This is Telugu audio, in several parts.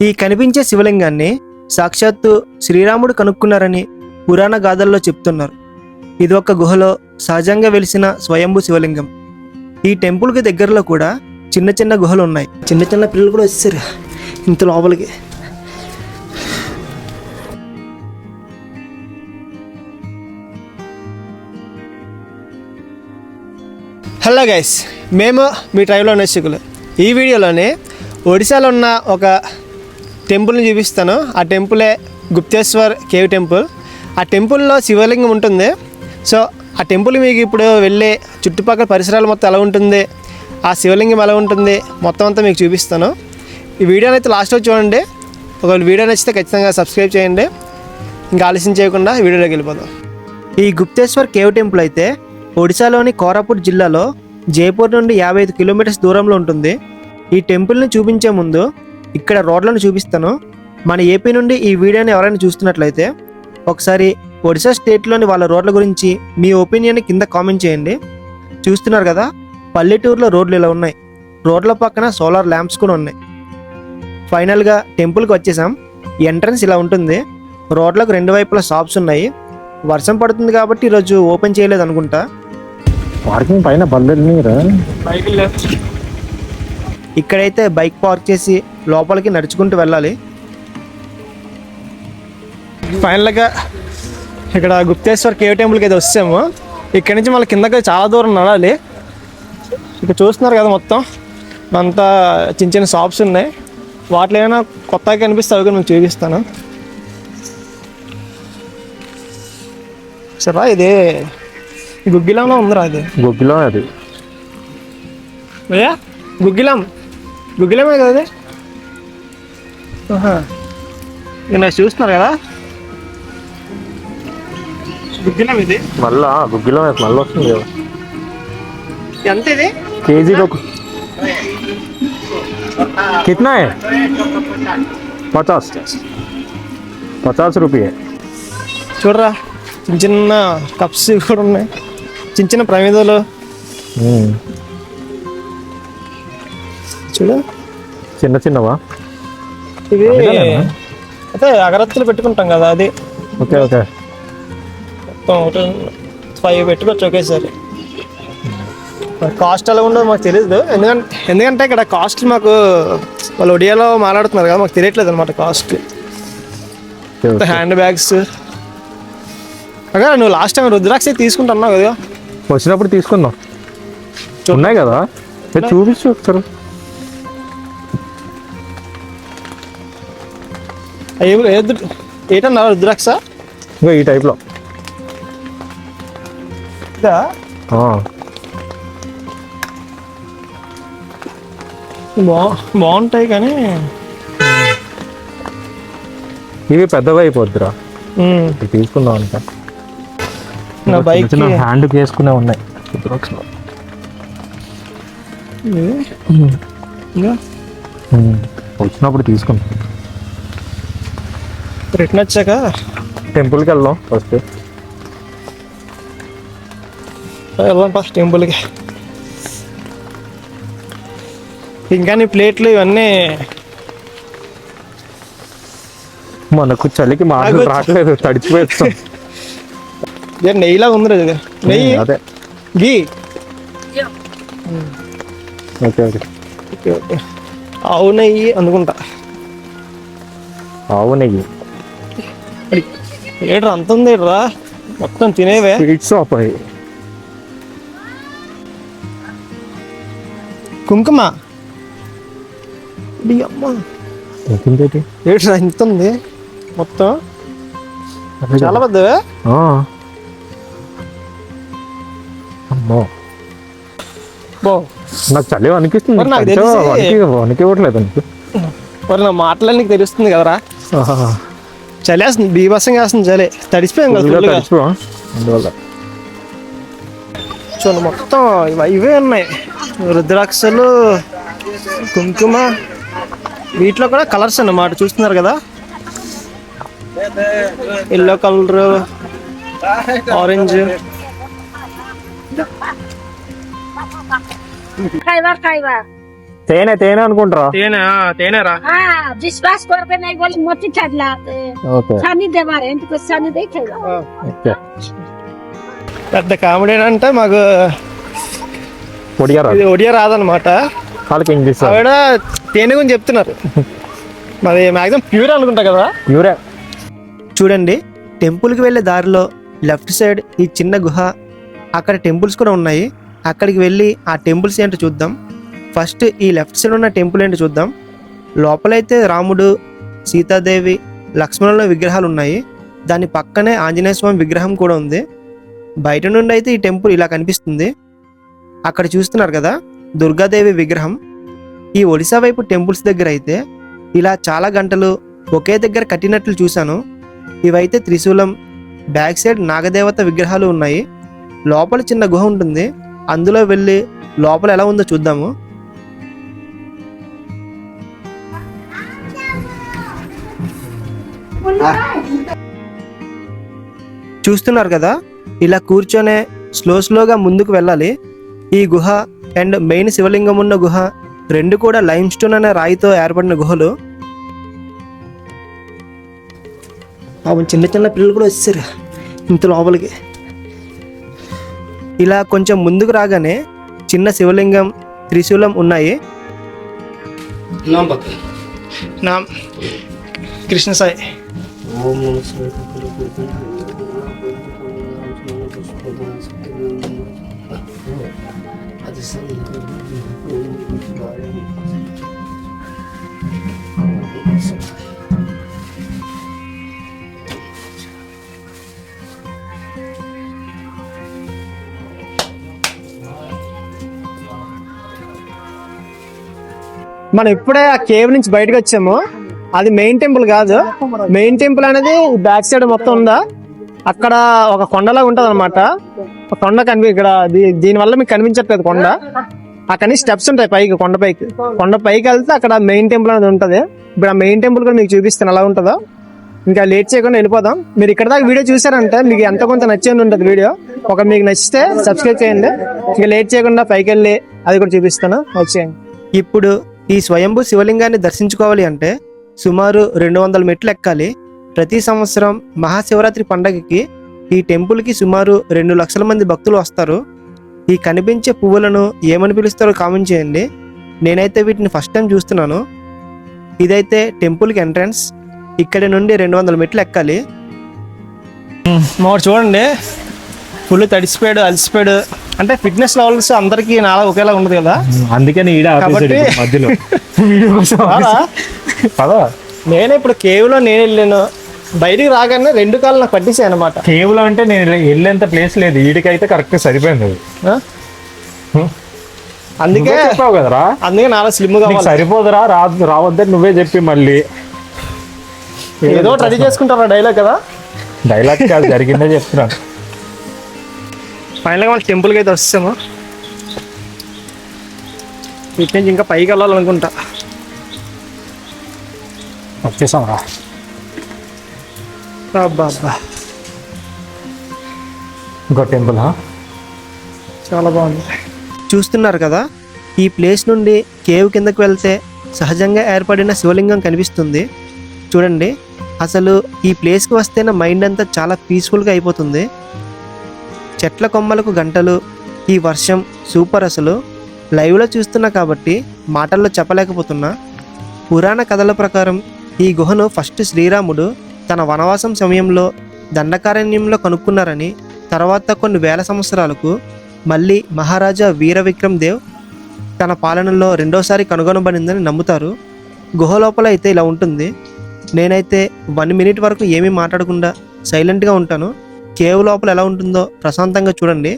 ఈ కనిపించే శివలింగాన్ని సాక్షాత్తు శ్రీరాముడు కనుక్కున్నారని పురాణ గాథల్లో చెప్తున్నారు. ఇది ఒక గుహలో సహజంగా వెలిసిన స్వయంభూ శివలింగం. ఈ టెంపుల్కి దగ్గరలో కూడా చిన్న చిన్న గుహలు ఉన్నాయి చిన్న చిన్న పిల్లలు కూడా వచ్చారు ఇంత లోపలికి. హలో గైస్ మేము మీ ట్రైబ్లో నేర్చుకులు ఈ వీడియోలోనే ఒడిశాలో ఉన్న ఒక టెంపుల్ని చూపిస్తాను. ఆ టెంపులే గుప్తేశ్వర్ కేవ్ టెంపుల్. ఆ టెంపుల్లో శివలింగం ఉంటుంది. సో ఆ టెంపుల్ మీకు ఇప్పుడు వెళ్ళే చుట్టుపక్కల పరిసరాలు మొత్తం ఎలా ఉంటుంది? ఆ శివలింగం ఎలా ఉంటుంది? మొత్తం అంతా మీకు చూపిస్తాను. ఈ వీడియోని అయితే లాస్ట్లో చూడండి. ఒకవేళ వీడియో నచ్చితే ఖచ్చితంగా సబ్స్క్రైబ్ చేయండి. ఇంకా ఆలస్యం చేయకుండా వీడియోలోకి వెళ్ళిపోదాం. ఈ గుప్తేశ్వర్ కేవ్ టెంపుల్ అయితే ఒడిశాలోని కోరాపూర్ జిల్లాలో జైపూర్ నుండి యాభై ఐదు కిలోమీటర్స్ దూరంలో ఉంటుంది. ఈ టెంపుల్ని చూపించే ముందు ఇక్కడ రోడ్లను చూపిస్తాను. మన ఏపీ నుండి ఈ వీడియోని ఎవరైనా చూస్తున్నట్లయితే ఒకసారి ఒడిశా స్టేట్లోని వాళ్ళ రోడ్ల గురించి మీ ఒపీనియన్ కింద కామెంట్ చేయండి. చూస్తున్నారు కదా పల్లెటూరులో రోడ్లు ఇలా ఉన్నాయి. రోడ్ల పక్కన సోలార్ ల్యాంప్స్ కూడా ఉన్నాయి. ఫైనల్గా టెంపుల్కి వచ్చేసాం. ఎంట్రన్స్ ఇలా ఉంటుంది. రోడ్లకు రెండు వైపులా షాప్స్ ఉన్నాయి. వర్షం పడుతుంది కాబట్టి ఈరోజు ఓపెన్ చేయలేదు అనుకుంటా. పార్కింగ్ పైన బల్లెల్ని రా ఇక్కడైతే బైక్ పార్క్ చేసి లోపలికి నడుచుకుంటూ వెళ్ళాలి. ఫైనల్గా ఇక్కడ గుప్తేశ్వర్ కేవ్ టెంపుల్కి అయితే వచ్చాము. ఇక్కడ నుంచి మళ్ళీ కిందకి చాలా దూరం నడాలి. ఇక్కడ చూస్తున్నారు కదా మొత్తం. అంతా చిన్న చిన్న షాప్స్ ఉన్నాయి. వాటిలో ఏమైనా కొత్తగా కనిపిస్తే అవి కూడా మీకు చూపిస్తాను. సరే ఇది గుగ్గిలంలో ఉందిరా ఇది. గొగ్గిలో అది. గుగ్గిలం. గుగ్గిలమే కదా అది ఆహా. ఇక నాకు చూస్తున్నారు కదా గుగ్గిలం ఇది మళ్ళా గుగ్గిలో మళ్ళీ వస్తుంది కదా ఎంత ఇది కేజీ ఒక कितना है पचास पचास रुपये చూడరా చిన్న చిన్న కప్స్ కూడా ఉన్నాయి చిన్న చిన్న ప్రమిదలు हम्म, చూడు చిన్న చిన్నవా? ఇవి ప్రమిదలేనా? అయితే అగరత్తులు పెట్టుకుంటాం కదా అది. Okay okay. మొత్తం ఒకటి ఫైవ్ పెట్టుకోవచ్చు ఒకేసారి. కాస్ట్ ఎలా ఉండదో మాకు తెలియదు ఎందుకంటే ఎందుకంటే ఇక్కడ కాస్ట్ మాకు వాళ్ళు ఒడియాలో మాట్లాడుతున్నారు కదా మాకు తెలియట్లేదు అనమాట కాస్ట్. హ్యాండ్ బ్యాగ్స్ అగా నువ్వు లాస్ట్ టైం రుద్రాక్ష తీసుకుంటున్నావు కదా. వచ్చినప్పుడు తీసుకుందాం. ఉన్నాయి కదా? చూపించు ఒకసారి. ఏంటన్నా రుద్రాక్ష? ఇంకా ఈ టైప్లో ఇదా? బా బాగుంటాయి కానీ ఇవి పెద్దవి అయిపోద్దిరా. తీసుకుందాం అంట నా బైక్ చిన్న హ్యాండ్కి వేసుకునే ఉన్నాయి. రుద్రాక్షలో. ఉమ్, వచ్చినప్పుడు తీసుకుందాం. రిటర్న్ వచ్చాక టెంపుల్కి వెళ్దాం ఫస్ట్. వెళ్దాం ఫస్ట్ టెంపుల్కి. ఇంకా నీ ప్లేట్లు ఇవన్నీ మనకు చలికి మాటలు ఆగొచ్చు. రావట్లేదు తడిచిపోతాం నెయ్యిలా ఉంది నెయ్యి? అదే. Ghee. Okay okay. Okay okay. ఆవు నెయ్యి అనుకుంటా ఆవు నెయ్యి. ఏడ్రా అంత ఉంది రా మొత్తం తినేవే? స్వీట్ షాప్ కుంకుమ? ఏడ్రా ఇంత ఉంది? మొత్తం? చాలా పెద్దవే. అమ్మో. నాకు చలి అనిపిస్తుంది. నాకు తెలిసి- వనికి వనికి ఇవ్వట్లేదు నీకు మరి నా మాటలని నీకు తెలుస్తుంది కదరా. చలేస్తుంది బీభత్సంగా వేస్తుంది చలే తడిసిపోయాం చూడండి మొత్తం ఇవే ఉన్నాయి రుద్రాక్షలు కుంకుమ వీటిలో కూడా కలర్స్ అన్నమాట చూస్తున్నారు కదా ఎల్లో కలర్ ఆరెంజ్ ఖైబర్ ఖైబర్ తేనె తేనె అనుకుంటారా తేనె తేనెరా हाँ विश्वास करके नहीं बोले मोती चढ़ला ఓకే सानी दे मारे इनको सानी देखेगा ఓకే పెద్ద కామెడీ అంటే మాకు పొడిగారా ఇది ఒడియా రాదనమాట వాళ్ళకి ఇంగ్లీష్ ఆవిడ తేనె గురించి చెప్తున్నారు మరి మాక్సిమం ప్యూర్ అనుకుంటా కదా యూరే చూడండి టెంపుల్కి వెళ్ళే దారిలో లెఫ్ట్ సైడ్ ఈ చిన్న గుహ అక్కడ టెంపుల్స్ కూడా ఉన్నాయి అక్కడికి వెళ్ళి ఆ టెంపుల్స్ ఏంటో చూద్దాం ఫస్ట్ ఈ లెఫ్ట్ సైడ్ ఉన్న టెంపుల్ ఏంటి చూద్దాం. లోపలైతే రాముడు సీతాదేవి లక్ష్మణుల విగ్రహాలు ఉన్నాయి. దాని పక్కనే ఆంజనేయ స్వామి విగ్రహం కూడా ఉంది. బయట నుండి అయితే ఈ టెంపుల్ ఇలా కనిపిస్తుంది. అక్కడ చూస్తున్నారు కదా దుర్గాదేవి విగ్రహం. ఈ ఒడిశా వైపు టెంపుల్స్ దగ్గర అయితే ఇలా చాలా గంటలు ఒకే దగ్గర కట్టినట్లు చూశాను. ఇవైతే త్రిశూలం బ్యాక్ సైడ్ నాగదేవత విగ్రహాలు ఉన్నాయి. లోపల చిన్న గుహ ఉంటుంది. అందులో వెళ్ళి లోపల ఎలా ఉందో చూద్దాము. చూస్తున్నారు కదా? ఇలా కూర్చొనే స్లో స్లోగా ముందుకు వెళ్ళాలి. ఈ గుహ అండ్ మెయిన్ శివలింగం ఉన్న గుహ రెండు కూడా లైమ్ స్టోన్ అనే రాయితో ఏర్పడిన గుహలు. అవును చిన్న చిన్న పిల్లలు కూడా వచ్చారు ఇంత లోపలికి. ఇలా కొంచెం ముందుకు రాగానే చిన్న శివలింగం త్రిశూలం ఉన్నాయి. కృష్ణ సాయి ఓం శివాయ అది మనం ఇప్పుడే ఆ కేవ్ నుంచి బయటకు వచ్చాము అది మెయిన్ టెంపుల్ కాదు. మెయిన్ టెంపుల్ అనేది బ్యాక్ సైడ్ మొత్తం ఉందా? అక్కడ ఒక కొండలా ఉంటది అనమాట కొండ కనిపి ఇక్కడ దీ- దీని వల్ల మీకు కనిపించట్లేదు కొండ. అక్కడ స్టెప్స్ ఉంటాయి పైకి కొండ పైకి. కొండ పైకి వెళ్తే అక్కడ మెయిన్ టెంపుల్ అనేది ఉంటది. ఇప్పుడు ఆ మెయిన్ టెంపుల్ కూడా మీకు చూపిస్తాను ఎలా ఉంటుందో. ఇంకా లేట్ చేయకుండా వెళ్ళిపోదాం. మీరు ఇక్కడ దాకా వీడియో చూసారంటే మీకు ఎంత కొంత నచ్చేది ఉంటుంది వీడియో. ఒక మీకు నచ్చితే సబ్స్క్రైబ్ చేయండి. ఇంకా లేట్ చేయకుండా పైకి వెళ్ళి అది కూడా చూపిస్తాను. వచ్చేయండి ఇప్పుడు ఈ స్వయంభూ శివలింగాన్ని దర్శించుకోవాలి అంటే సుమారు రెండు వందల మెట్లు ఎక్కాలి ప్రతి సంవత్సరం మహాశివరాత్రి పండగకి ఈ టెంపుల్కి సుమారు రెండు లక్షల మంది భక్తులు వస్తారు. ఈ కనిపించే పువ్వులను ఏమని పిలుస్తారో కామెంట్ చేయండి. నేనైతే వీటిని ఫస్ట్ టైం చూస్తున్నాను. ఇదైతే టెంపుల్కి ఎంట్రన్స్. ఇక్కడ నుండి రెండు వందల మెట్లు ఎక్కాలి మాకు చూడండి. ఫుల్ తడిసిపోయాడు అలసిపోయాడు. అంటే ఫిట్నెస్ లెవెల్స్ అందరికీ నాలా ఒకేలా ఉండదు కదా? అందుకని ఈడ కాబట్టి- మధ్యలో? పదా. నేను ఇప్పుడు కేవ్లో నేను వెళ్ళాను. బయటికి రాగానే రెండు కాళ్ళు నాకు పట్టేసాయి అనమాట కేవలం అంటే నేను వెళ్ళేంత ప్లేస్ లేదు. ఈడికైతే కరెక్ట్ సరిపోయింది అది. అందుకే చెప్పావు కదరా? అందుకే నాలా స్లిమ్ కావాలి సరిపోదురా రా రావద్దని నువ్వే చెప్పి మళ్ళీ. ఏదో రెడీ చేసుకుంటారా డైలాగ్ కదా? డైలాగ్ కాదు జరిగిందే చెప్తున్నాను. ఫైనల్గా మన టెంపుల్కి అయితే వస్తాము. ఇటు నుంచి ఇంకా పైకి వెళ్ళాలనుకుంటా. వచ్చేసాం రా అబ్బా అబ్బా ఇంకో టెంపుల్ చాలా బాగుంది. చూస్తున్నారు కదా ఈ ప్లేస్ నుండి కేవ్ కిందకు వెళ్తే సహజంగా ఏర్పడిన శివలింగం కనిపిస్తుంది. చూడండి అసలు ఈ ప్లేస్కి వస్తే నా మైండ్ అంతా చాలా పీస్ఫుల్గా అయిపోతుంది. చెట్ల కొమ్మలకు గంటలు ఈ వర్షం సూపర్ అసలు. లైవ్లో చూస్తున్నా కాబట్టి మాటల్లో చెప్పలేకపోతున్నా. పురాణ కథల ప్రకారం ఈ గుహను ఫస్ట్ శ్రీరాముడు తన వనవాసం సమయంలో దండకారణ్యంలో కనుక్కున్నారని తర్వాత కొన్ని వేల సంవత్సరాలకు మళ్ళీ మహారాజా వీర విక్రమ్ దేవ్ తన పాలనలో రెండోసారి కనుగొనబడిందని నమ్ముతారు. గుహ లోపల అయితే ఇలా ఉంటుంది. నేనైతే వన్ మినిట్ వరకు ఏమీ మాట్లాడకుండా సైలెంట్గా ఉంటాను. కేవ్ లోపల ఎలా ఉంటుందో ప్రశాంతంగా చూడండి.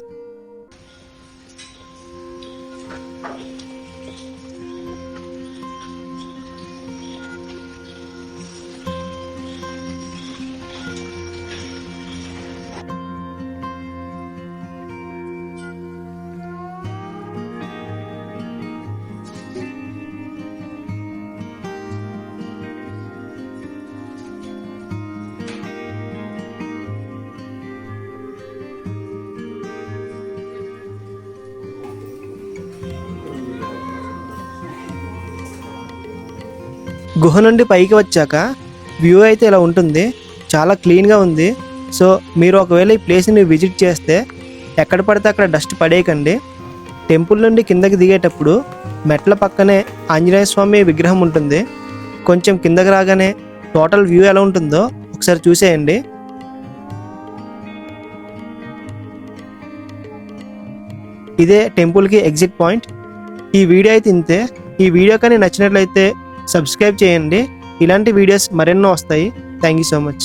గుహ నుండి పైకి వచ్చాక వ్యూ అయితే ఇలా ఉంటుంది. చాలా క్లీన్గా ఉంది. సో మీరు ఒకవేళ ఈ ప్లేస్ని విజిట్ చేస్తే ఎక్కడ పడితే అక్కడ డస్ట్ పడేయకండి. టెంపుల్ నుండి కిందకి దిగేటప్పుడు మెట్ల పక్కనే ఆంజనేయ స్వామి విగ్రహం ఉంటుంది. కొంచెం కిందకి రాగానే టోటల్ వ్యూ ఎలా ఉంటుందో ఒకసారి చూసేయండి. ఇదే టెంపుల్కి ఎగ్జిట్ పాయింట్. ఈ వీడియో అయితే ఇంతే. ఈ వీడియో కానీ నచ్చినట్లయితే సబ్స్క్రైబ్ చేయండి. ఇలాంటి వీడియోస్ మరెన్నో వస్తాయి. Thank you so much